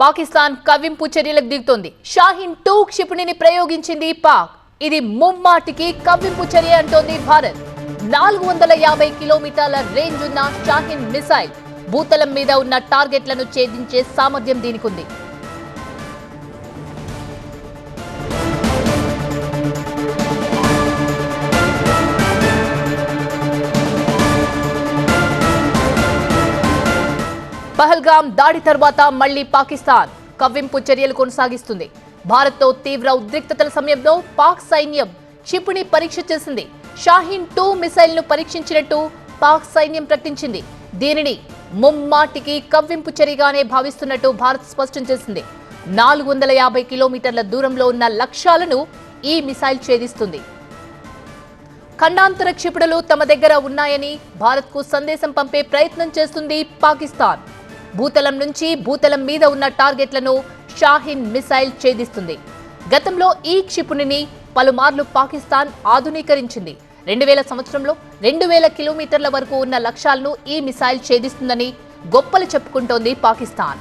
పాకిస్తాన్ కవ్వింపు చర్యలకు దిగుతోంది. షాహీన్ టూ క్షిపణిని ప్రయోగించింది పాక్. ఇది ముమ్మాటికి కవ్వింపు చర్య అంటోంది భారత్. నాలుగు వందల యాభై కిలోమీటర్ల రేంజ్ ఉన్న షాహిన్ మిసైల్ భూతలం మీద ఉన్న టార్గెట్లను ఛేదించే సామర్థ్యం దీనికుంది. పహల్గామ్ దాడి తర్వాత మళ్ళీ పాకిస్తాన్ కవ్వింపు చర్యలు కొనసాగిస్తుంది. భారత్తో తీవ్ర ఉద్రిక్తతల సమయంలో పాక్ సైన్యం క్షిపణి పరీక్ష చేసింది. షాహీన్ టూ మిసైల్ను పరీక్షించినట్టు పాక్ సైన్యం ప్రకటించింది. దీనిని ముమ్మాటికి కవ్వింపు చర్యగానే భావిస్తున్నట్టు భారత్ స్పష్టం చేసింది. నాలుగు వందల యాభై కిలోమీటర్ల దూరంలో ఉన్న లక్ష్యాలను ఈ మిసైల్ ఛేదిస్తుంది. ఖండాంతర క్షిపణులు తమ దగ్గర ఉన్నాయని భారత్కు సందేశం పంపే ప్రయత్నం చేస్తుంది పాకిస్తాన్. భూతలం నుంచి భూతలం మీద ఉన్న టార్గెట్లను షాహిన్ మిసైల్ ఛేదిస్తుంది. గతంలో ఈ క్షిపణిని పలుమార్లు పాకిస్తాన్ ఆధునీకరించింది. రెండు వేల సంవత్సరంలో రెండు వేల కిలోమీటర్ల వరకు ఉన్న లక్ష్యాలను ఈ మిసైల్ ఛేదిస్తుందని గొప్పలు చెప్పుకుంటోంది పాకిస్తాన్.